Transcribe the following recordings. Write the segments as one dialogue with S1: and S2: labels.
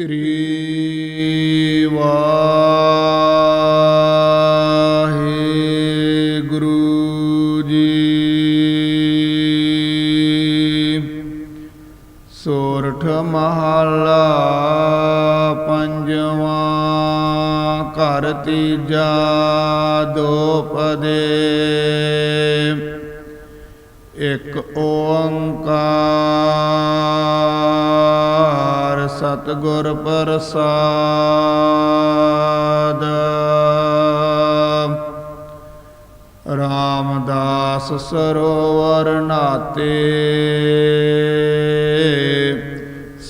S1: ਸ੍ਰੀ ਵਾਹਿਗੁਰੂ ਜੀ। ਸੋਰਠ ਮਹਲਾ ਪੰਜਵਾਂ ਘਰ ਤੀਜਾ ਦੋਪਦੇ ਇਕ ਓੰਕਾਰ ਸਤਿਗੁਰ ਪ੍ਰਸਾਦ। ਰਾਮਦਾਸ ਸਰੋਵਰ ਨਾਤੇ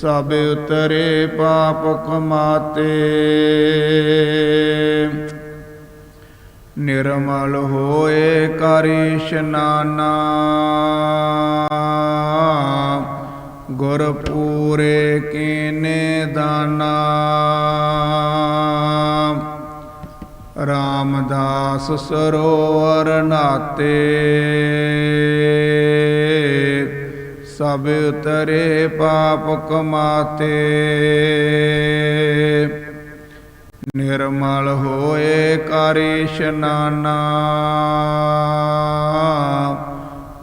S1: ਸਭ ਉਤਰੇ ਪਾਪ ਕਮਾਤੇ ਨਿਰਮਲ ਹੋਏ ਕਰ ਇਸ਼ਨਾਨਾ ਗੁਰ ਪੂਰੇ ਕੀਨੇ ਦਾਨਾ। ਰਾਮਦਾਸ ਸਰੋਵਰ ਨਾਤੇ। ਸਭ ਉਤਰੇ ਪਾਪ ਕਮਾਤੇ। ਨਿਰਮਲ ਹੋਏ ਕਰ ਇਸ਼ਨਾਨਾ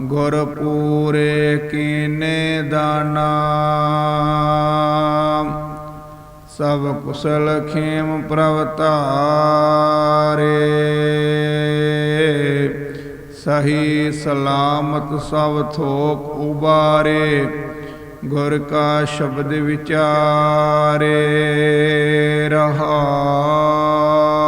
S1: ਗੁਰ ਪੂਰੇ ਕੀਨੇ ਦਾਨਾ ਸਭ ਕੁਸਲ ਖੇਮ ਪ੍ਰਭ ਸਹੀ ਸਲਾਮਤ ਸਭ ਥੋਕ ਉਬਾਰੇ, ਗੁਰ ਕਾ ਸ਼ਬਦ ਵਿਚਾਰੇ ਰਹਾਉ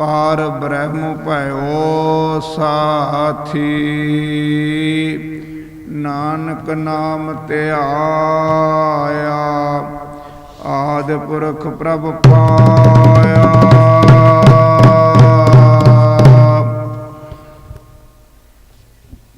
S1: ਪਾਰ ਬ੍ਰਹਮ ਭਇਓ ਸਾਥੀ। ਨਾਨਕ ਨਾਮ ਧਿਆਇਆ ਆਦ ਪੁਰਖ ਪ੍ਰਭ ਪਾ